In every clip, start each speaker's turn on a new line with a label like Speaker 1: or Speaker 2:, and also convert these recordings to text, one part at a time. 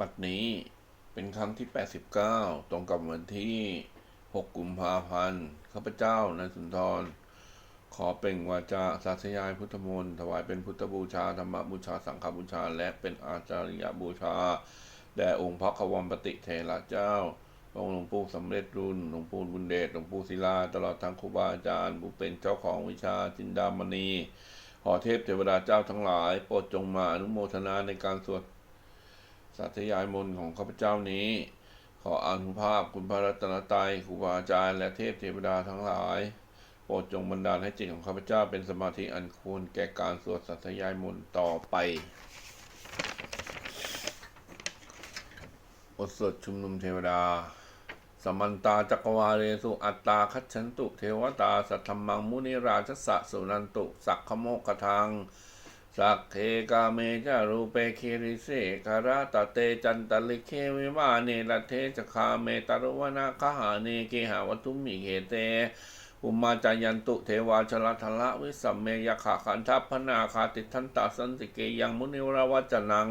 Speaker 1: บัดนี้เป็นครั้งที่ 89 ตรงกับวันที่ 6 กุมภาพันธ์ ข้าพเจ้านายสุนทร ขอเป่งวาจาสาธยายพุทธมนต์ถวายเป็นพุทธบูชาธรรมบูชาสังฆบูชา และเป็นอาจาริยบูชา แด่องค์พระขวัมปติเถระเจ้าองค์หลวงปู่สำเร็จรุ่น หลวงปู่บุญเดช หลวงปู่ศิลา ตลอดทั้งครูบาอาจารย์ผู้เป็นเจ้าของวิชาจินดามณี ขอเทพเทวดาเจ้าทั้งหลาย โปรดจงมาอนุโมทนาในการสวดาธยายมนต์ของข้าพเจ้านี้ ขออนุภาพคุณพระรัตนตรัยครูบาอาจารย์และเทพเทวดาทั้งหลาย โปรดจงบันดาลให้จิตของข้าพเจ้าเป็นสมาธิอันควรแก่การสวดสาธยายมนต์ต่อไปบทสวดชุมนุมเทวดา สมันตาจักรวาเรสุอัตตาคัจฉันตุ เทวตาสัทธมังมุนิราชสะสุนันตุ สักขโมกขทัง สักเคกาเมจารูเปคิริเสคาราตเตจันตลิเควิมาเนลเทจคาเมตรุวนาคหาเนเกหาวัตุมิเกเตอุมาจายันตุเทวาชลทละวิสัมเมยขาขันทัพพนาคาติทันตาสันติเกยังมุนิวรวัจนัง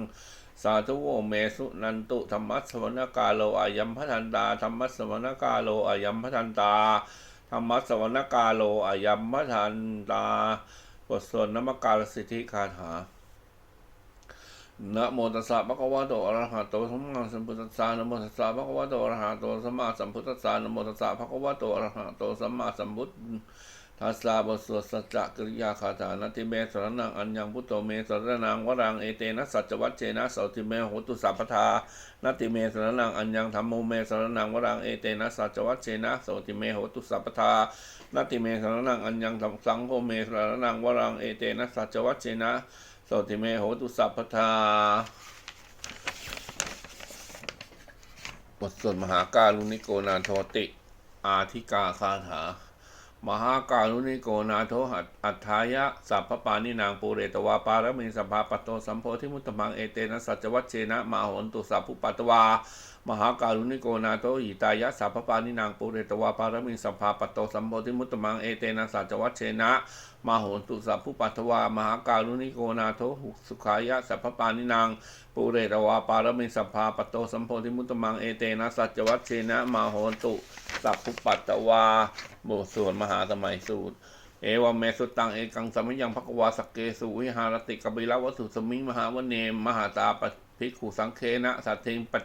Speaker 1: สาธุโวเมสุนันตุธรรมัสวนกาโลอายัมพทันตาธรรมัสวนกาโลอายัมพทันตาธรรมัสสวนกาโลอายัมพทันตา บทสวดนมกาลสิทธิคาถานะโมตัสสะภะคะวะโตอะระหะโตสัมมาสัมพุทธัสสะนะโมตัสสะภะคะวะโตอะระหะโตสัมมาสัมพุทธัสสะนะโมตัสสะภะคะวะโตอะระหะโตสัมมาสัมพุทธัสสะ ทสวดสัจจกิริยาคาถานติเมสรนังอัญญังพุทโธเมสรนังวรังเอเตนะสัจวัชเชนะโสติเมโหตุสัพพทานติเมสรนังอัญญังธรรมโมเมสรนังวรังเอเตนะสัจวัชเชนะโสติเมโหตุสัพพทานติเมสรนังอัญญังสังโฆเมสรนังวรังเอเตนะสัจวัชเชนะโสติเมโหตุสัพพทาบทสวดมหาการุณิโกนาโทติ อาธิกาคาถา มหาการุณิโกนาโทหัตอัฏฐายะสัพพปานินางปูเรตวาปารมิสัพพาปตโตสัมโพธิมุตตมังเอเตนะสัจวัชเชนะมาหนตุสัพพุปัตตวา มหาการุณิโกนาโทหิตายะสัพพปานินางปูเรตวาปารมิสัพพาปโตสัมโพธิมุตตมังเอเตนะสัจวัชเชนะมาโหนตุสัพพุปัตวามหาการุณิโกนาโทหุสุขายะสัพพปานินางปุเรตวาปารมิสัพพาปโตสัมโพธิมุตตมังเอเตนะสัจวัชเชนะมาโหนตุสัพพุปัตวาบทสวดมหาสมัยสูตรเอวเมสุตังเอกังสมัยยังภควาสเกสุวิหารติกบิลวัตถุสมิงมหาวเนม มหาตาปภิกขุสังเคนะสัตถิงปัจ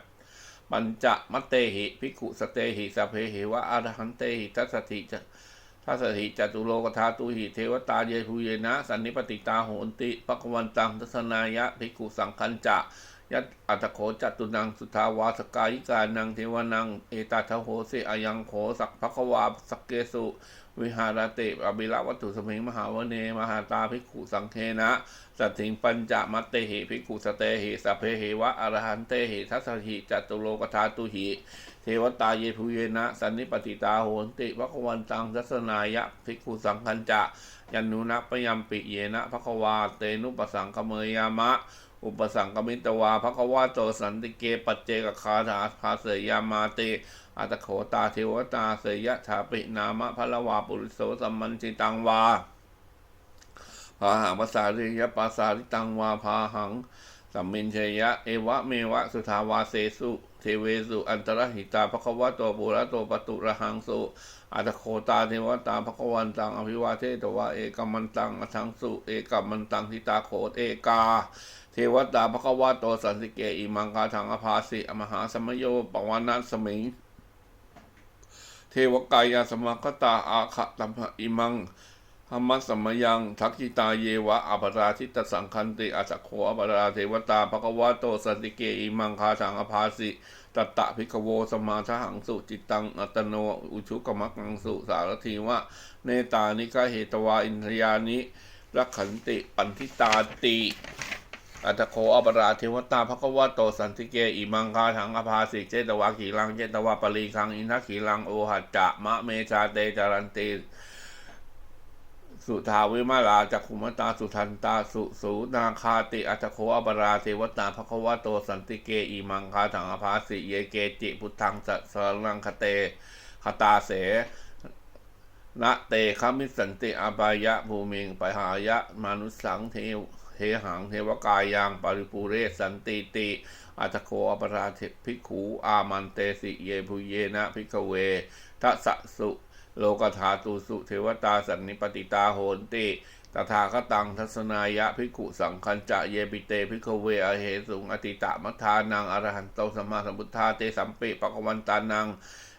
Speaker 1: ปัญจะมะเตหิภิกขุสเตหิสเพหิวะอรหันเตหิทัสสถิจะทัสสถิจตุโลกธาตุหิเทวตาเยภูเยนะ สันนิปติตาโหนติปะกวันตังทัศนายะภิกขุสังคัญจะยัตอัตโขจัตุนังสุทาวาสกายิกานังเทวนัง เอตาทโหเสอยังโขสักภควาสักเกสุ วิหารติอบิละวัตถุสมิงมหาวเน มหาตาภิกขุสังเคนะสัตถิงปัญจมัตเตหิภิกขุสเตหิสัพเพหิวะอรหันเตหิทัสหิจัตุโลกธาตุหิ เทวตาเยภูเยนะ สันนิปติตาโหนติภควันตังทัศนายะภิกขุสังคัญจะยันนุนัปยมปิเยนะภควาเตนุปสังคเมยามะ อุปสังกมิตวาภควาโตสันติเกปัจเจกคาถาภาเสยามาเตอัตโขตาเทวตาเสยะชาปินามะพะละวาปุริโสสัมมันจิตังวาพาหังภาษาริยปาสาริตังวาพาหังสัมมินเชยะเอวะเมวะสุทาวาเสสุเทเวสุอันตรหิตาภควะโตปุระโตปตุระหังสุอัตโคตาเทวตาภควันตังอภิวาเทตวะเอกมันตังอทังสุเอกมันตังทิตาโคตเอกา เทวตาภควะโตสันติเกอิมังคาทังอภาสิอมหาสมโยปวานัสมิง เทวกายาสมัคตาอาขะตัมหอิมังธรรมสมยัง ทักขิตาเยวะอัปราทิตสังคันติอาจักโขอัปราเทวตาภควะโตสันติเกอิมังคาทังอภาสิตตะพิกโวสมาทหังสุจิตตังอัตโนอุชุกมักกังสุสารทีวะเนตานิกาเหตวาอินทยานิรักขันติปันทิตาติ อัตโคอัปราเทวตาภควะโตสันติเกอิมังคาถังอภาสิเจตวาขีลังเจตวาปรีคังอินทขีลังโอหัจจะมะเมชาเตจารันติสุทาวิมาลาจักขุมตาสุทันตาสุสูนาคาติอัตโคอัปราเทวตาภควะโตสันติเกอิมังคาถังอภาสิเยเกจิพุทธังสัสรังคเตคตาเสนะเตคามิสันติอบายะภูมิงปหายะมนุสังเทว เทหังเทวกายังปริภูเรศสันติติ อัตโคอปราเทภิกขูอามันเตสิเยภูเยนะภิกเวทัสสะสุโลกธาตุสุเทวตาสันนิปติตาโหนติตถาคตังทัศนายะภิกขุสังคัญจะเยปิเตภิกเวอเหสุงอติตะมัทานังอรหันโตสัมมาสัมพุทธาเตสัมปิปะกวันตานัง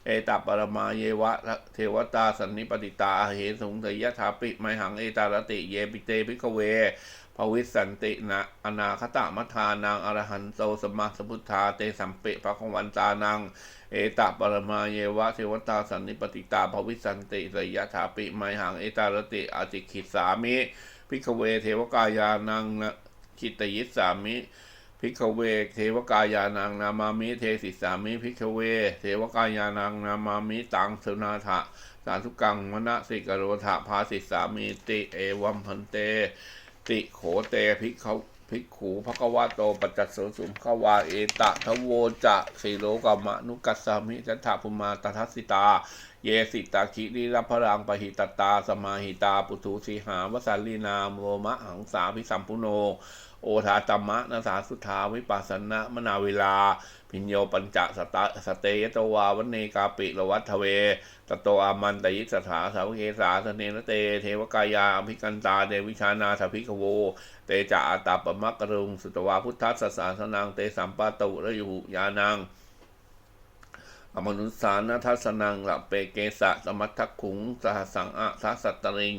Speaker 1: เอตปรมาเยวะเทวตาสันนิปติตาอเหสุงเตยะถาปิไมหังเอตารติเยปิเตภิกเว ภวิสันตินะอนาคตมัทานังอรหันโตสมาสมพุทธาเตสัมปิปะกวันตานัง เอตปรมาเยวะเทวตาสันนิปติตาภวิสันติสยถาปิไมหังเอตารติอาจิขิตสามิพิกเวเทวกายานังนะคิตยิสามิพิกเวเทวกายานังนามามิเทสิสามิพิกเว เทวกายานังนามามิตังสุนาถะสาธุกังมณสิกโรธาภาสิสามิติเอวัมพันเต ติโขเตภิกขภิกขูภควาโตปัจจสโสสุมขวาเอตะทโวจะสีโลกามะนุกัสสามิจัตถาภุมาตทัสสิตา เยสิตาคิริรัพรังปหิตตา สมาหิตา ปุถุสีหาวสัลลีนามโมมะหังสาพิสัมปุโน โอทาตมมะนาสาสุทาวิปัสสนะมนาเวลา พิญโยปัญจสตะสเตยตวาวันเนกาปิละวัฏเวตโตอามันตยิสถาสาวเกสาสเนนเต เทวกายาอภิกันตาเดวิชานาสภิกโว เตจะอาตาปมักกรุง สุตวาพุทธัสสะสนังเตสัมปะตุระยุยานังอมนุสานัทัสนังละเปเกสะสมัททักขุงสหสังอะทัสสัตตริง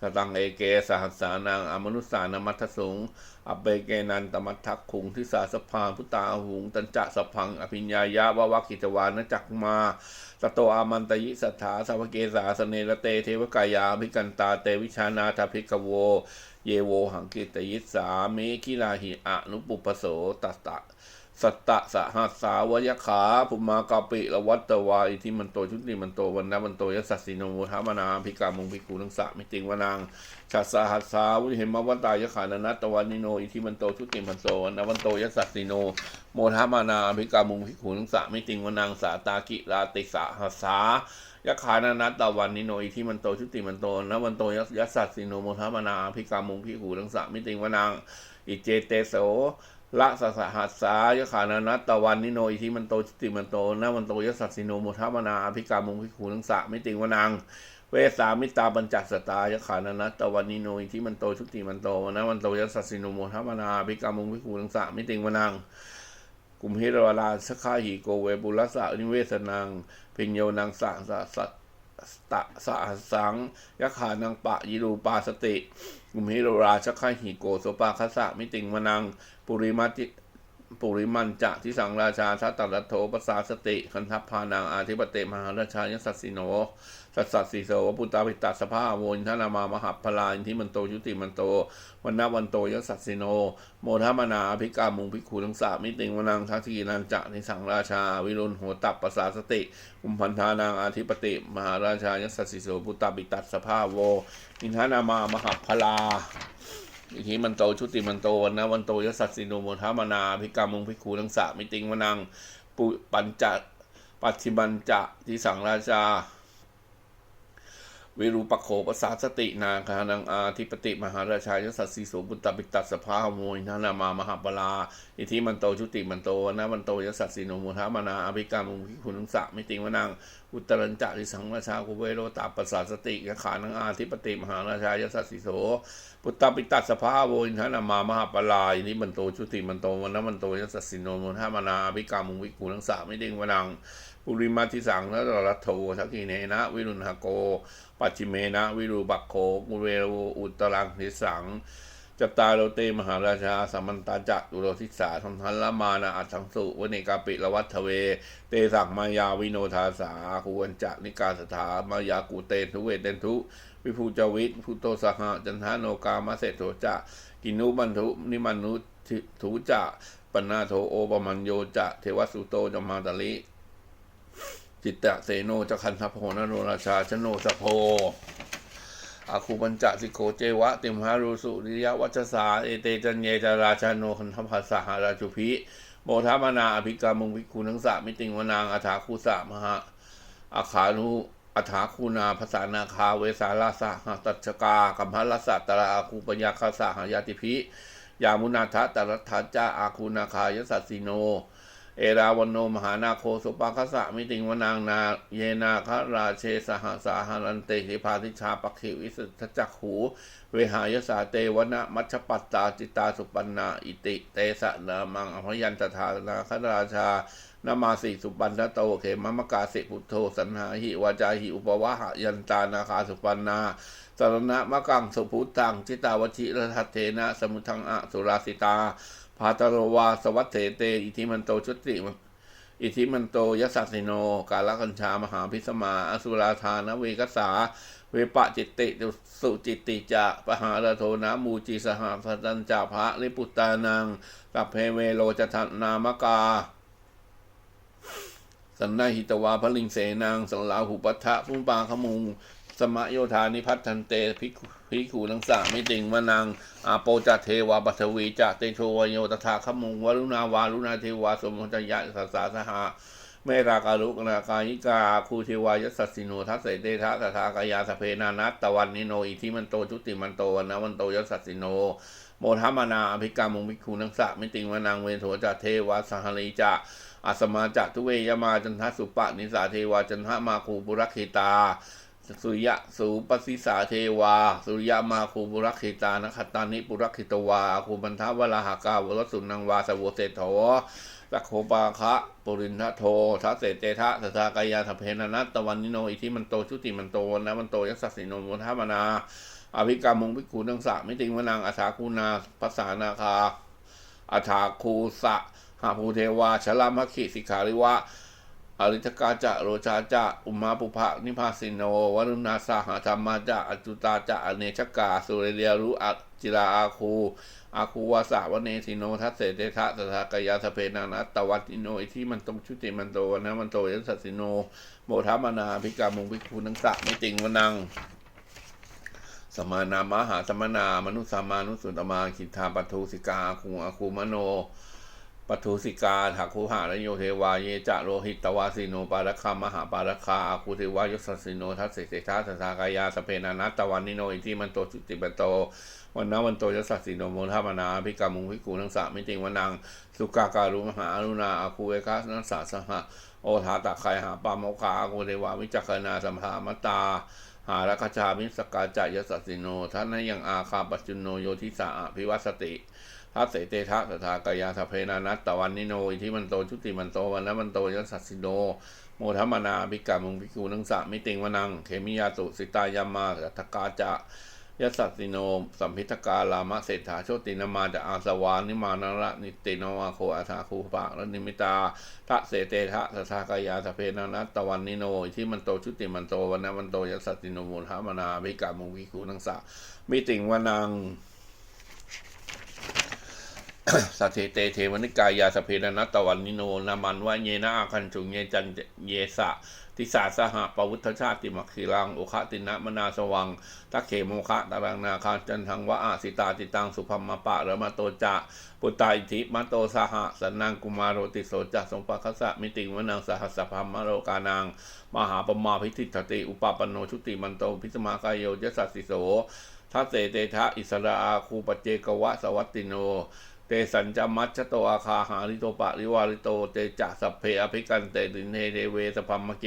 Speaker 1: สตังเอเกสหัสสานังอมนุสานามัทสุงอเปเกนันตมัทักขุงทิสาสพานพุตาหุง ตันจะสพัง อภิญญายะวะวะกิจวานจักมาสโตอามันตยิสัทธาสาวเกสาสเนระเตเทวกายาภิกันตาเตวิชานาทภิกโว เยโวหังกิตยิสามิคิลาหิอะนุปุปโสตัสตะ สัตตะสหัสสาวยขาภุมากาปิละวัตตวาอิทิมันโตชุติมันโตวันนะมันโตยสัสสิโนมุทามนาภิกามุงภิกขุนังสะมิติงวนางชัสสหัสสาวุหิมวันตายขานานัตตวันิโนอิทิมันโตชุติมันโตวันนะวันโตยสัสสิโนโมทามนาภิกามุงภิกขุนังสะมิติงวนางสาตากิราติสหัสสายขานานัตตวันนิโนอิทิมันโตชุติมันโตนะวันโตยสัสสิโนโมทามนาภิกามุงภิกขุนังสะมิติงวนางอิเจเตโส ละสสหัสสายขานานัตตะวันนิโนอิทิมันโตจิติมันโตนะมันโตยสัสสิโนมุทามนาภิกามุงพิคูนังสะมิติงวนัง เวสามิตาบัญจัสตายขานานัตตะวันนิโนอิทิมันโตชุติมันโตนะมันโตยสัสสิโนมุทามนาภิกามุงพิคูนังสะมิติงวนังกุมหิรวราสขาหิโกเวบุรสะนิเวสนังพิญโยนังสะสะสัตตะสะสังยะขานังปะยิรูปาสติกุมหิโรราชกขาหิโกโสปาคสะมิติงวนัง ปุริมาติปุริมันจะที่สังราชาทัตตรัตโถปสาสติ คันทัพพานางอาธิปเตมหาราชายสัสสิโน สัสสัสสิโสวปุตตาปิตาสภาโวนทนามามหาพลาอินทิมันโตยุติมันโตวันนาวันโตยสัสสิโน โมทมนาอภิกามุงภิกขุทั้งสามมิติงวนังทักทีนันจะที่สังราชา วิรุณโหตับปสาสติกุมพันธานางอาธิปติมหาราชายสัสสิโสปุตตาปิตัสสภาโวอินทนามามหาพลา อิทิมันโตชุติมันโตวันนะวันโตยสัสสิโนโมทามนาพิกามุงพิกูทังสะมิติงมนังปุปัญจะปัจฉิบัญจะที่สังราชา วิรูปโขปสาสตินาคานังอาทิปติมหาราชายสัสสีโสบุตตปิตัสภาโมยนานามามหาปลาอิทิมันโตชุติมันโตนะวันโตยสัสสิโนโมทามนาอภิกามุงภิกขุทั้งสามมิติงวนังอุตรัญจะที่สังราชาคุเวโรตาปสาสติยขานังอาทิปติมหาราชายสัสสิโสปุตตปิตัสภาโวอินทนามามหาปลายนี้มันโตชุติมันโตนนั้นมันโตยัสสสินโนมนทามานาอภิกามุงวิกูทั้งสามไม่ดึงวนัง ปุริมาทิสังและรัตโททักขีเนนะ วิรุณหโก ปัจจิเมนะ วิรูปักโขกุเรโรอุตรังทิสังจตตาโรเตมหาราชาสัมมันตาจัตุโรทิสาทันทันละมานาอัตถังสุวเนกาปิละวัตเเวเตสักมายาวิโนทาสาคูวันจะนิกาสถามายากูเตนทุเวเตนทุ วิภูจวิทพุโตสหะจันทาโนกามะเสโทจะกินุบันทุนิมันนุทุจะปนาโทโอปมัญโยจะเทวสุโตจมาตลิ จิตตะเสโนจะคันทัพโหนโรราชาชโนสะโพอาคูปัญจสิโกเจวะ ติมหารุสุริยวัชสาเอเตจันเยจาราชาโนคันทัพภาษาหราชุพิโมทามานาอภิกามุงวิคูนังสะมิติงวนางอาถาคูสะมหาอาขานุอัฐาคูนาภาษานาคาเวสาลาสะหตัจจกากัมพลสัตตราคูปัญญาคาสะหายาติพิยามุนาทะตรัฐาจาอาคูนาคายสัสสิโน เอราวันโนมหานาโคสุปาคสะมิติงวนางนาเยนาคราเชสหสาหารันเตหิพาทิชาปักขิวิสุทจักขูเวหายสาเตวนะมัชปัตตาจิตาสุปันนาอิติ เตสะนามังอภยันตถานาคราชานามาสีสุปันทโตเขมมกาสิพุทโธสันหาหิวาจาหิอุปวะหะยันตานาคาสุปันนาสรณะมะกังสุพุทังจิตาวชิรทัตเทนะสมุทังอะสุราสิตา พาตโรวาสวัตเถเต อิทิมันโตชุติมอิทิมันโตยสัสสิโน กาลกัญชามหาพิสมา อสุราธานเวกสาเวปะจิตติสุจิตติจะปหาระโทนะมูจิสหสัตัญจาภะริปุตตานังกัพเพเวโลจทันนามกา สันนาหิตวาพลิงเสนางสังลาหุปัฏฐะพุงปาขมุง สมะโยธานิพัฒทันเตภิกขุทั้งสามไม่ติงมะนังอาโปจเทวาปัทวีจะเตโชวโยตถาขมุงวรุณาวารุณาเทวาสมุทยะสัสสาสหะเมตาการุกนากายิกาคูเทวายสัสสิโนทัสเสเตทะตถากายาสเพนานัตตะวันนิโนอิทิมันโตจุติมันโตวันนะวันโตยสัสสิโนโมทัมานาอภิกามุงภิกขุนังสะไม่ติงมะนังเวโทจเทวาสหลีจะอาสมาจัตุเวยมาจันทสุปะนิสาเทวาจันทมาคูบุรักขิตา สุริยะสูปสิสาเทวา สุริยะมาคูบุรักขิตานคตานิปุรักขิตวาคูบันทวราหากาวรสุนังวาสวเศโถสักโคปาคะปุรินทะโททัสเสเตทะสทากายาทเพนนัตตวันนิโนอิทิมันโตชุติมันโตนะมันโตยัสสสิโนมุทามนาอภิกรรมมงพิกขุนังสะม่ติงวนังอาสาคูนาภาษานาคาอาถาคูสะหาภูเทวาชลามคิสิกขาริวะ อริทกาจะโรชาจะอุมาปุภะนิพาสิโนวรุณาสาหธรรมาจะอจุตาจะอเนชกาสุเรเรียรุอัจิราอาคูอาคูวาสาวเนสิโนทัสเสเตทะสทากายาสเพนานัตตวัติโนอิที่มันตรงชุติมันโตวนะมันโตยัสสสิโนโมทามนาภิกามุงภิกขุนังสะไม่ติงวนังสมานามหาสมนามนุสามานุสุตมาคิทาปัทุสิกาอาคูอาคูมโน ปัทุสิกาถักคูหารโยเทวาเยจะโลหิตตวาสิโนปารคามหาปารคาอาคูเทวายศสิโนทัสเสเตทาสสากายาสเพนานัตตวันนิโนอิทิมันโตจุติปันโตวันนาวันโตยศสิโนโมทามนาภิกามุงภิกขุนังสะมิติงวนังสุกาการุมหาอรุณาอาคูเอกัสนัสสะสหะโอทาตะไคหาปามโมคาอาคูเทวาวิจักขณาสัมภามตาหารัคชามิสกาจายสัสสิโนท่านยังอาคาปัจจุโนโยทิสาอภิวัสติ ทัสเสเตทะสทากายาสเพนานัตตะวันนิโนอิทิมันโตชุติมันโตวันนะมันโตยสัสสิโนโมทัมมนาภิกามุงภิกขุนังสะมิติงวนัง เขมิยาตุสิตายามาสัทกาจะยสัสสิโนสัมพิทกาลามะเศรษฐาโชตินามาจะอาสวานิมานาระนิตินวาโคอาสาคูปะและนิมิตาทะเสเตทะสทากายาสเพนานัตตะวันนิโนอิทิมันโตชุติมันโตวันนะมันโตยสัสสิโนโมทัมมนาภิกามุงภิกขุนังสะมิติงวนัง สัเทเตเทวนิกายาสเพรนัตตวันนิโนนามันวะเยนะอาคันจุงเยจันเยสะทิสาสหปวุฒชาติมักขีรังโอคะตินะมนาสวังทักเขโมคะตารังนาคาจันทังวะอาสิตาติตังสุพัมมาปะระมาโตจะปุตตาอิทิมาโตสหะสันนังกุมารโรติโสจะสงปะคสะมิติวนังสหัสสพัมมโรกานังมหาปมาพิทิตติอุปปปนโนชุติมันโตพิสมากายโยยสัสสิโสทัสเสเตทะอิสระอาคูปเจกวะสวัตติโน เตสัญจมัชโตอาคาหาริโตปะริวาริโต เตจะสัพเพอภิกันเตตินเทเทเวสพัมมะเก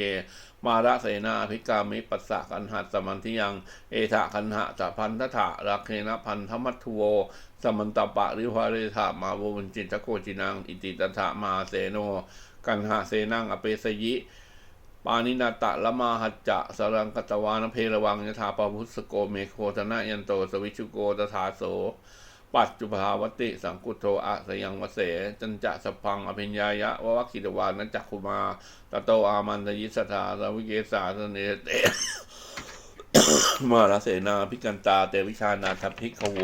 Speaker 1: มาระเสนาอภิกามิปัสสะกันหัสมันทิยัง เอทะคันหะตะพันทถะรักเคนะพันธมัตถุโว สมันตปะริวาริธามาโวบุญจิตโกจินัง อิติตถะมาเสโน กันหะเสนังอเปสยิปานินาตะละมาหัจจะสรังกตวานเพระวังยถาปพุสโกเมโคธนะยันโตสวิชุโกตถาโส ปัจจุภาวติสังกุโทอะสยังวเส จันจะสพังอภิญญายะวะวัคิตวานัจักคุมาตโตอามันตยิสถาสวิเกสาสเนเตมาลเสนาพิกันตาเตวิชานาทพิกโว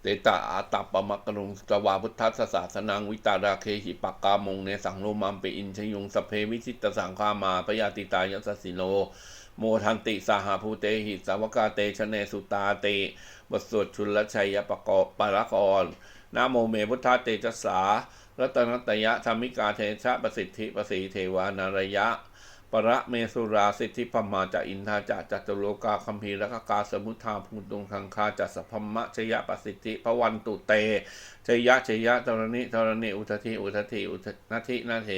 Speaker 1: เตตาอาตัปปมักกนุงสวาพุทธัสสะศาสนังวิตาราเคหิปักกามงเนสังโลมัมเปอินชยุงสเพวิชิตสังฆามาปยาติตายัสสิโน โมทันติสาหาภูเตหิสาวกาเตชะเนสุตาเตบทสวดชุลชัยปะกอบปารกรนะโมเมพุทธาเตจสสารัตนตยะธรรมิกาเทชะประสิทธิประสีเทวานารยะ ประเมสุราสิทธิปมาจะอินทาจะจัตุโลกาคัมภีรกกาสมุทธาภูตุงคังคาจัสพมะชยประสิทธิพระวันตุเตชยะชยะตรณิตรณิอุทธิอุทธิอุทนาทินาเท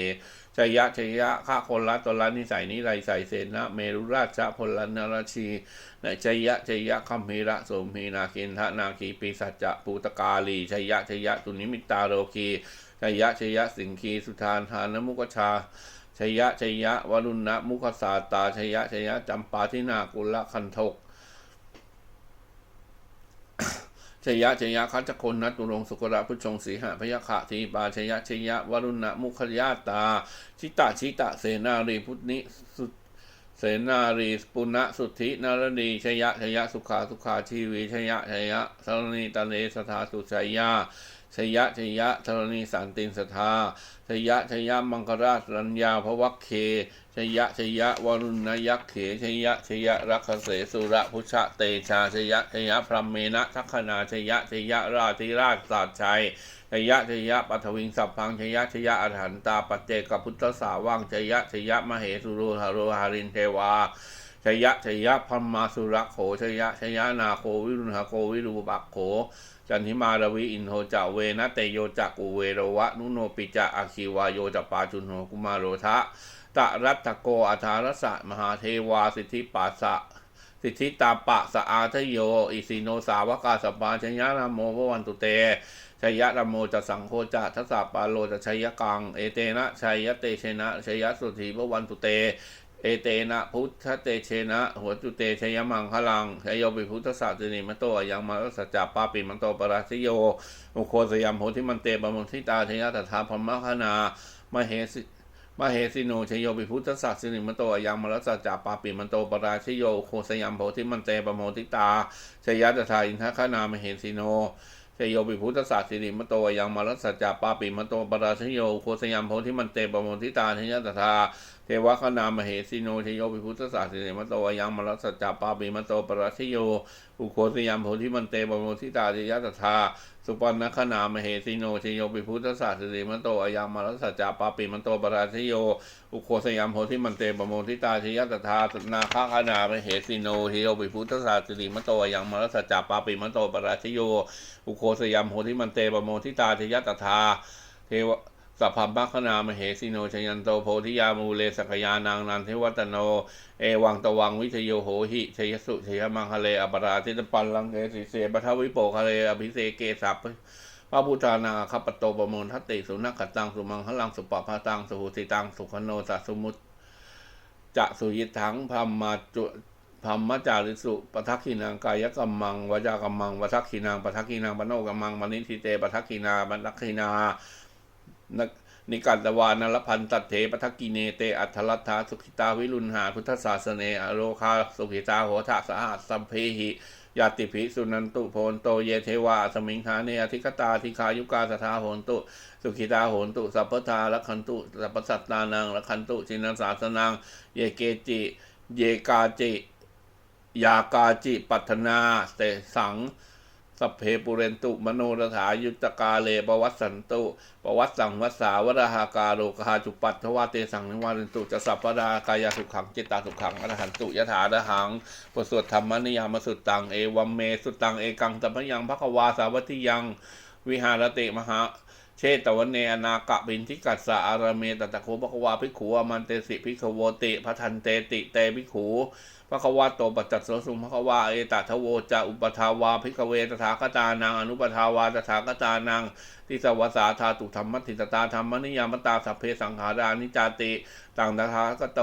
Speaker 1: ชยะชยะข้าคนละตนละนิสัยนิไรใส่เสนะเมรุราชพลนราชีนชยะชยะคัมภีระสมพีนาคินทนาคีปีสัจจะปูตกาลีชยะชยะตุนิมิตาโรคีชยะชยะสิงคีสุทานทานมุกชาชยะชยะวรุณะมุขสาตาชยะชยะจำปาทินากุลคันทก ชยะชยะคัจจคนนัตุรงสุกระพุชงสีหะพยาขะทีปาชยะชยะวรุณะมุขยาตา ชิตะชิตะเสนารีพุทนิสุเสนารีปุณะสุทธินารดีชยะชยะสุขาสุขาชีวีชยะชยะสรณีตะเลสถาสุชัยยาชยะชยะธรณีสันตินสทาชยะชยะมังคราชรัญญาภวัคเค ชยะชยะวรุณยักเขชยะชยะรักเสสุระพุชะเตชาชยะชยะพรหมเมนะทัคคนาชยะชยะราธิราชสาชัยชยะชยะปัทวิงสัพพังชยะชยะอรหันตาปเจกพุทธสาวังชยะชยะมเหสุโรหโรหารินเทวาชยะชยะพัมมาสุรโขชยะชยะนาโควิรุณหโกวิรูปักโข จันทิมารวีอินโทจะเวนะเตโยจักอุเวโรวะ นุโนปิจะอาคีวาโยจะปาจุนโหกุมารโรทะตะรัตตโกอัธารสะมหาเทวาสิทธิปัสสะสิทธิตาปะสะอาทโย อิสิโนสาวกาสปาชยะนะโมววันตุเตชยะนะโมจะสังโฆจะทัสสะปาโลจะชยกัง เอเตนะชัยยะเตชนะชยสุธีววันตุเต เอเตนะพุทธเตเชนะหัวจุเตชยมังคลังชยโยปิพุทธศาสนิมโตยังมาสัจจาปาปิมันโตปราชิโยมุโคสยามโหทิมันเตปมุทิตาเชยตถาพมคณามเหสิมเหสิโนชยโยปิพุทธศาสนิมโตยังมรัสสะจาปาปิมันโตปราชโยโคสยามโพธิมันเตปโมทิตาชยตถาอินทคานามเหสิโนชยโยปิพุทธศาสนิมโตยังมรัสสะจาปาปิมันโตปราชโยโคสยามโพธิมันเตปโมทิตาเชยตถา เทวคณามเหสิโนชโยปิพุทธศาสนิมโตอยังมรัสจาปาปิมโตปราชโยอุโคสยามโพธิมันเตปโมทิตาชยตถาสุปันนคณามเหสิโนชโยปิพุทธศาสนิมโตอยังมรัสจาปาปิมโตปราชโยอุโคสยามโพธิมันเตปโมทิตาชยตถาสนาคคณามเหสิโนชโยปิพุทธศาสนิมโตอยังมรัสจาปาปิมโตปราชโยอุโคสยามโพธิมันเตปโมทิตาชยตถาเทว สัพพมัคคณามเหสิโนชยันโตโพธิยามูเลสกยานางนันเทวัตโน เอวังตวังวิทโยโหหิชยสุชยมังคะเลอปราทิตปันลังเกสิเสปทวิโปคะเลอภิเสเกสัพพระพุทธานาคัปโตประมูลทัตติสุนักขตังสุมังคลังสุปปะตังสุหุติตังสุขโนสัสสมุตจะสุยิทังพัมมาจุพัมมจาริสุปทักขินางกายกัมมังวจากัมมังวทักขินางปทักขินางปโนกัมมังมณิทิเตปทักขินาปทักขินา นิกาตวานลพันตัดเถปทักกิเนเตอัทลัทธาสุขิตาวิรุณหาพุทธศาสเนอโรคาสุขิตาโหทะสหัสสัมเพหิยาติภิสุนันตุโพนโตเยเทวาสมิงหาเนอธิกตาธิคายุกาสทาโหนตุ สุขิตาโหนตุ สัพพทาลักขันตุสัพพสัตตานังลักขันตุชินัสาสนังเยเกจิ เยกาจิ ยากาจิ ปัฒนาเตสัง สัพเพปุเรนตุมโนรถายุตกาเลปวัสสันตุปวัสสังวัสสาวราหากาโลกาจุปัตถวาเตสังนิวารินตุจะสัพพดากายสุขังจิตตาสุขังอรหันตุยถาดหังปสวดธรรมนิยามสุตตังเอวัมเมสุตตังเอกังสัมพยังภควาสาวัติยัง วิหารติมหา เชตวันเนอนากะบินทิกัสสะอารเมตตะโคภควาภิกขุอมันเตสิภิกขโวติพัทันเตติเตภิกขุภควาโตปัจจัตสสุภควาเอตทโวจะอุปทาวาภิกเวตถาคตานังอนุปทาวาตถาคตานังทิสวสาธาตุธรรมติตตาธรรมนิยามตาสัพเพสังขารานิจาติต่างตถาคตโต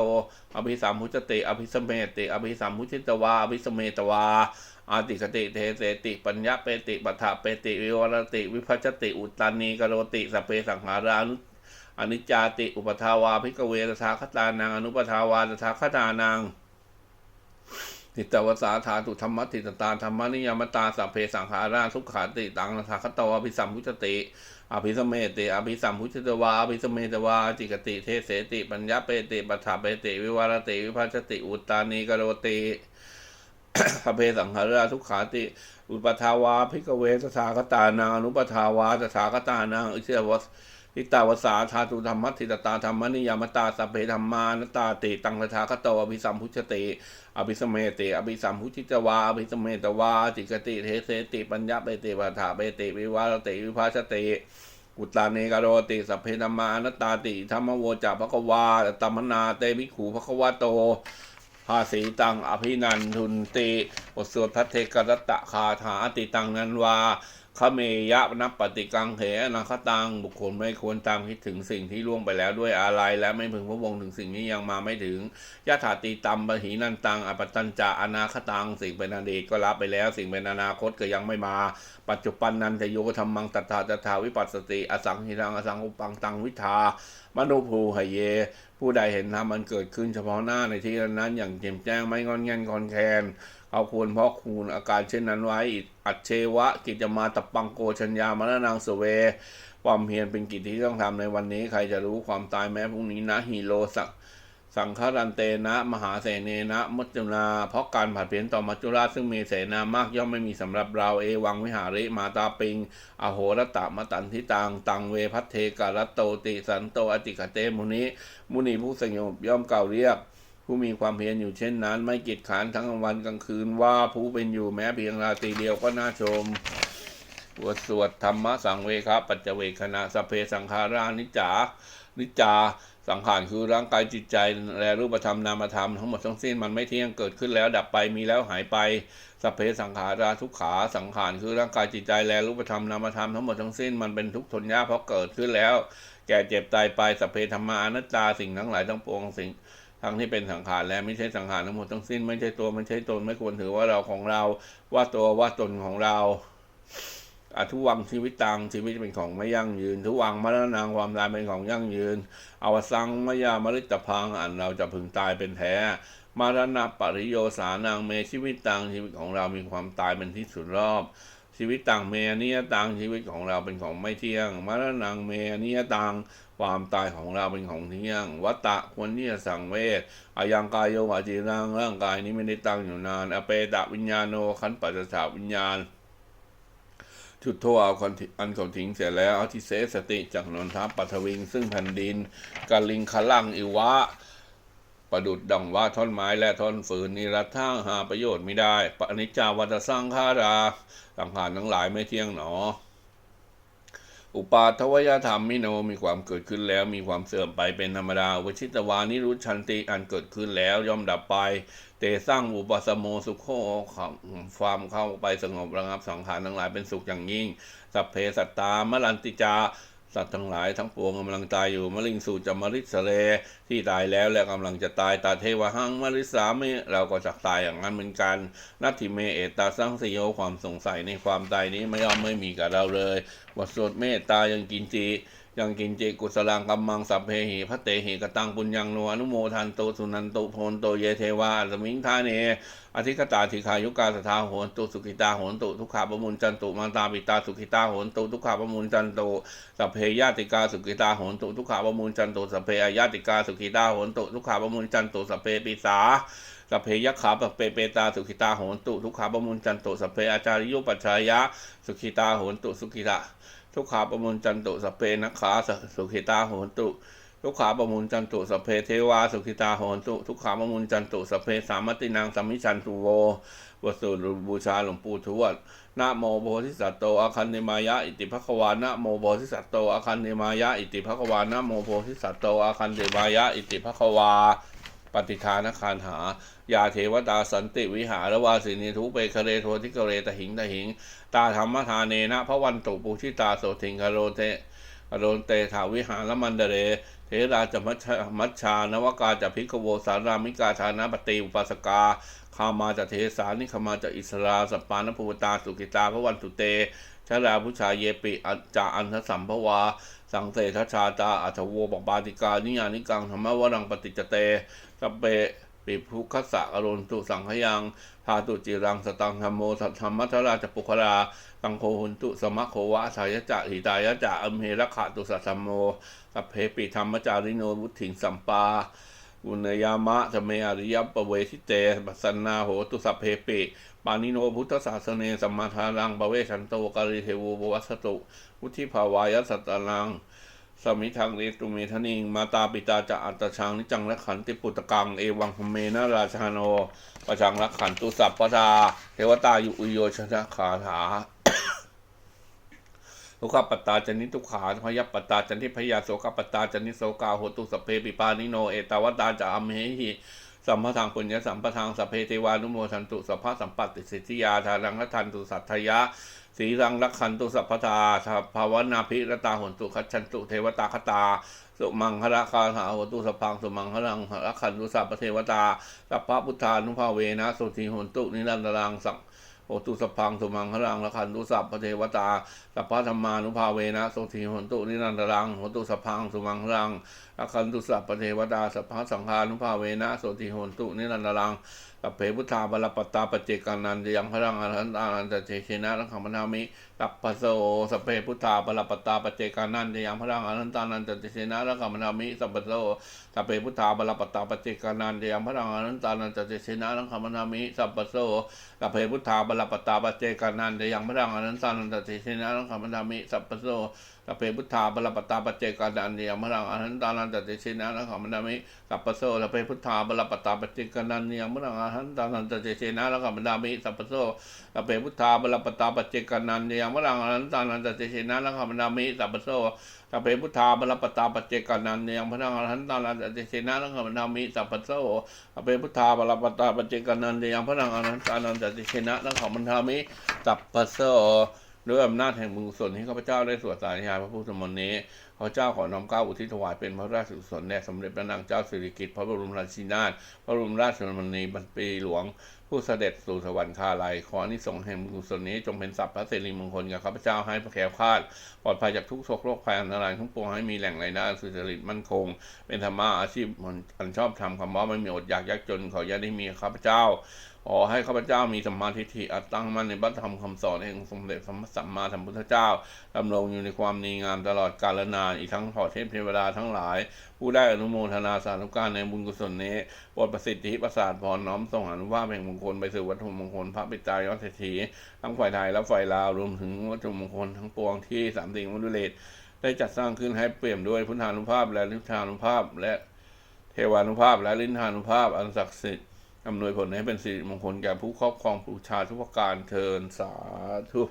Speaker 1: อภิสามมุจติอภิสมเมติอภิสามมุจิตวาอภิสมเมตวา อาติกติเทเสติ ปัญญาเปติปัฏฐะเปติ วิวรติ วิพัชติ อุตตานีกโรติสเพสังขารานุอนิจจาติอุปทาวาภิกเวตถาคตานังอนุปทาวาตถาคตานังทิตวสาธาตุธรรมติตตาธรรมนิยมตาสัพเพสังขาราทุกขาติตังนาคตวอภิสัมพุจติอภิสมเมติอภิสัมพุจตวาอภิสมเมตวาจิกติเทเสติ ปัญญาเปติปัฏฐาเปติ วิวารติ วิภัชชติ อุตตานีกโรติ พระเพสังหาราทุกขาติ อุปทาวาภิกเวสถาคตานังอนุปทาวาสถาคตานังอิเสวสทิตาวสาธาตุธรรมัติตตาธรรมนิยามตาสเพธรรมานตาติตังตถาคตโตอภิสัมพุชติอภิสมเมติอภิสัมพุชิตวาอภิสมเมตวาติกติเทเสติปัญญาเปติปัฏฐาเปติวิวารติวิภาชติกุตตาเนกโรติสัพเพธรรมานตตาติธรรมโวจาภควาตัมมนาเตมิขูภควาโต ภาษีตังอภินันทุนติบทสวดพระเทกรัตตะคาถาติตังนันวาขเมยะนับปฏิกังเหนาคตัง บุคคลไม่ควรตามคิดถึงสิ่งที่ล่วงไปแล้วด้วยอะไร และไม่พึงพะวงถึงสิ่งนี้ยังมาไม่ถึงยะถาตีตัมปหีนันตังอปตัญจะอนาคตัง สิ่งเป็นอดีตก็รับไปแล้ว สิ่งเป็นอนาคตก็ยังไม่มา ปัจจุบันนันจะโยธรรมังตถาตถาวิปัสสติ อสังหิรังอสังอุปังตังวิทา มโนภูหเย ผู้ใดเห็นธรรมมันเกิดขึ้นเฉพาะหน้าในที่นั้นอย่างแจ่มแจ้งไม่งอนแงนคอนแคนเอาควรเพราะคูณอาการเช่นนั้นไว้อัจเชวะ กิจมาตปังโกชัญญามรณังสเว ความเพียรเป็นกิจที่ต้องทำในวันนี้ ใครจะรู้ความตายแม้พรุ่งนี้นะฮีโรสัก สังฆรันเตนะมหาเสเนนะมัจจุนาเพราะการผัดเปลี่ยนต่อมัจจุราชซึ่งมีเสนามากย่อมไม่มีสำหรับเราเอวังวิหาริมาตาปิง อโหรตะมตันทิตังตังเวพัทเทการตโตติสันโตอติกเตมุนิมุนีผู้สงบย่อมเก่าเรียก ผู้มีความเพียรอยู่เช่นนั้น ไม่กีดขานทั้งกลางวันกลางคืนว่าผู้เป็นอยู่แม้เพียงราตรีเดียวก็น่าชมบทสวดธรรมะสังเวคะปัจเจเวคณะสเพสังขารานิจานิจจา สังขารคือร่างกายจิตใจและรูปธรรมนามธรรมทั้งหมดทั้งสิ้นมันไม่เที่ยงเกิดขึ้นแล้วดับไปมีแล้วหายไปสพเพสังขาราทุกขาสังขารคือร่างกายจิตใจและรูปธรรมนามธรรมทั้งหมดทั้งสิ้นมันเป็นทุกข์ทนยากเพราะเกิดขึ้นแล้ว แก่เจ็บตายไปสพเพธรรมานัตตาสิ่งทั้งหลายทั้งปวงสิ่งทั้งที่เป็นสังขารและไม่ใช่สังขารทั้งหมดทั้งสิ้น ไม่ใช่ตัวไม่ใช่ตนไม่ควรถือว่าเราของเราว่าตัวว่าตนของเรา อทุวังชีวิตตังชีวิตเป็นของไม่ยั่งยืน ทุวังมรณังความตายเป็นของยั่งยืน อวสังมยามริตพังอันเราจะพึงตายเป็นแท้มรณะปริโยสานังเมชีวิตตังชีวิตของเรามีความตายเป็นที่สุดรอบ ชีวิตต่างเมนิยตังชีวิตของเราเป็นของไม่เที่ยงมรณังเมนิยตังความตายของเราเป็นของเที่ยง วัตตะควรที่จะสังเวทอายังกายโยวาจีรังร่างกายนี้ไม่ได้ตั้งอยู่นาน อเปตะวิญญาโนขันปัจจสาวิญญาณ ชุดโทเอาคนอันเขาทิ้งเสร็จแล้วเอาทิเสสติจากนนทัปัทวิง ซึ่งแผ่นดินกาลิงคลังอิวะ ประดุดดังว่าท่อนไม้และท่อนฝืนนิรัตท่างหาประโยชน์ไม่ได้ปอนิจจาวัตสร้างฆาราสังขารทั้งหลายไม่เที่ยงหนอ อุปาทวยธรรมมิโนมีความเกิดขึ้นแล้วมีความเสื่อมไปเป็นธรรมดาวชิตวานิรุชันติอันเกิดขึ้นแล้วย่อมดับไป ตสร้างอุปสมโมสุขโขความเข้าไปสงบระงับสังขารทั้งหลายเป็นสุขอย่างยิ่ง สัพเพสัตตามลันติจา สัตว์ทั้งหลายทั้งปวงกำลังตายอยู่มะลิงสู่จมริสเลที่ตายแล้วและกำลังจะตายตาเทวหังมริสามิเราก็จะตายอย่างนั้นเหมือนกัน นัตถิเมเอตาสังสยโยความสงสัยในความตายนี้ไม่ยอมไม่มีกับเราเลยบทสวดเมตตายังกินจี ยังกินเจกุสลังกัมมังสัพเพหิพระเตหิกตังปุญญังโนอนุโมทันโตสุนันโตโพนโตเยเทวาสมิงทาเนอธิกตาธิคายุกาสทาโหนตุสุขิตาโหนตุทุกขาปมุนจันตุมันตาปิตาสุขิตาโหนตุทุกขาปมุนจันตุสัพเพยาติกาสุขิตาโหนตุทุกขาปมุนจันตุสัพเพอายาติกาสุขิตาโหนตุทุกขาปมุนจันตุสัพเพปิสาสัพเพยขาสัพเพเปตาสุขิตาโหนตุทุกขาปมุนจันตุสัพเพอาจาริยุปัจฉายะสุขิตาโหนตุสุขิตา ทุกขาประมุนจันตุสเพนักขาสุขิตาโหนตุ ทุกขาประมุนจันตุสเพเทวาสุขิตาโหนตุ ทุกขาประมุนจันตุสเพสามตินางสัมมิชันตุโวบทสวดบูชาหลวงปู่ทวดนะโมโพธิสัตโตอาคันเนมายะอิติภควานะโมโพธิสัตโตอาคันเนมายะอิติภควานะโมโพธิสัตโตอาคันเนมายะอิติภควา ปฏิทานคานหายาเทวตาสันติวิหารวาสินีทุเปคเรโททิกเรตหิงตหิง ตาธรรมทานเนนะพระวันตุปูชิตาโสทิงคโรเตคโรเตถาวิหารมันเดเร เทราจะมัชชามัชชานวกาจะพิกโวสารามิกาชานะปฏิอุปสกาคามาจะเทสานิคมาจะอิสราสปานภูตาสุกิตาพระวันตุเตชลาพุชายเยปิอัจจาอันทสัมภวา สังเสทชาตาอัจโวปปาติกา นิยานิกังธรรมวรังปฏิจเตสเปปิภุคัสสะอรุณตุสังขยังพาตุจิรังสตังธรรมโมสัทธรรมัทราจปุคราตังโคหุนตุสมะโควะสายจะหิตายจะอัมเหระขะตุสัทธรรมโมสัพเพปิธรรมจาริโนวุถิงสัมปาอุณยามะธเมอริยปเวทิเตปัสสนาโหตุสัพเพปิ ปานิโนพุทธศาสเนสัมมาทารังปเวชันโตกาลิเทวูปวัสตุวุธิภาวายสัตตลังสมิทังเรตุเมทนิงมาตาปิตาจะอัตชังนิจังและขันติปุตตกังเอวังคเมนะราชาโนประชังรักขันตุสัพพทาเทวตาอยู่อุโยชนะขาถาทุกขปัตตาจนิทุกขาพยปัตตาจันทิพยาโสกปัตตาจนิโสกาโหตุสเพปิปานิโนเอตาวตาจะอเหหิ สัมปทางปุญญสัมปทางสพเพเทวานุโมทันตุสัพพะสัมปัตติสิทธิยาทารังคทันตุสัทธยะสีรังรักขันตุสัพพทาสัพภาวนาภิรตาหนตุคัจฉันตุเทวตาคตา สุมังคละคาหาโหตุสพังสุมังคลังรักขันตุสัพเทวตาสัพพพุทธานุภาเวนะสุทีหนตุนิรันตรังสังโหตุสพังสุมังคลังรักขันตุสัพพเทวตาสัพพธรรมานุภาเวนะสุทีหนตุนิรันตรังโหตุสพังสุมังคลังรักขันตุสัพเทวตาสัพพะสังฆานุภาเวนะโสุทีหนตุนิรันตรังสัพเพพุทธาบาลปตาปเจกานันจะยังพลังอรหันตานันจะเจเชนะรังขมนามิตัปปะโสสัพเพพุทธาบาลปตาปเจกานันยังพลังอรหันตานันจะเจเชนะรังขมนามิสัพปะโสสัพเพพุทธาบาลปตาปเจกานันจะยังพลังอรหันตานันจะเจเชนะรังขมนามิสัพปะโสสัพเพพุทธาบาลปตาปเจกานันจะยังพลังอรหันตานันจะเจเชนะรังขมนามิสัพปะโสสัพเพพุทธาบาลปตาปเจกานันจะยังพลังอรหันตานันจะเจเชนะรังขมนามิสัพปโสสัพเพพุทธาบาลปตาปเจกานันยังพลังอรหันตานันจะเจเชนะรังขมนามิสัพปะโสสัพเพพุทธาบลปตาปเจกานันยังมะรังอนันตานันตเจเชนะลังคมนามิสัพพโสสัพเพพุทธาบลปตาปเจกานันยังพะรังอนันตานันตเจเชนะลังคมนามิสัพพโสสัพเพพุทธาบลปตาปเจกานันยังพะรังอนันตานันตเจเชนะลังคมนามิสัพพโสด้วยอำนาจแห่งบุญกุศลที่ข้าพเจ้าได้สวดสาธยายพระพุทธมนต์นี้ ข้าพเจ้าขอน้อมเกล้าอุทิศถวายเป็นพระราชกุศลแด่สมเด็จพระนางเจ้าสิริกิติ์พระบรมราชินาถพระบรมราชชนนีบรรปีหลวง ผู้เสด็จสู่สวรรคาลัยขออนิสงส์แห่งกุศลนี้จงเป็นสัพพะเสรีมงคลกับข้าพเจ้าให้พระแคล้วคาดปลอดภัยจากทุกโศกโรคภัยอันตรายทั้งปวงให้มีแหล่งรายได้สุจริตมั่นคง เป็นธรรมะอาชีพอันชอบทำคำว่าไม่มีอดอยากยากจนขออย่าได้มีข้าพเจ้า ขอให้ข้าพเจ้ามีสัมมาทิฏฐิอัตตั้งมั่นในพระธรรมคำสอนแห่งสมเด็จสัมมาสัมมาสัมพุทธเจ้าดำรงอยู่ในความดีงามตลอดกาลนานอีกทั้งขอเทพเทวดาทั้งหลาย ผู้ได้อนุโมทนาสาธุการในบุญกุศลนี้โปรดประสิทธิประสาทพรน้อมส่งอนุภาพแห่งมงคลไปสู่วัตถุมงคลพระปิตายอดเศรษฐีทั้งฝ่ายไทยและฝ่ายลาวรวมถึงวัตถุมงคลทั้งปวงที่สามสิ่งมุดุเลตได้จัดสร้างขึ้นให้เปี่ยมด้วยพุทธานุภาพและลิทธานุภาพ และเทวานุภาพ และลินทานุภาพอันศักดิ์สิทธิ์ อำนวยผลให้เป็นสิริมงคลแก่ผู้ครอบครองผู้ชาทุกประการเทินสาธุ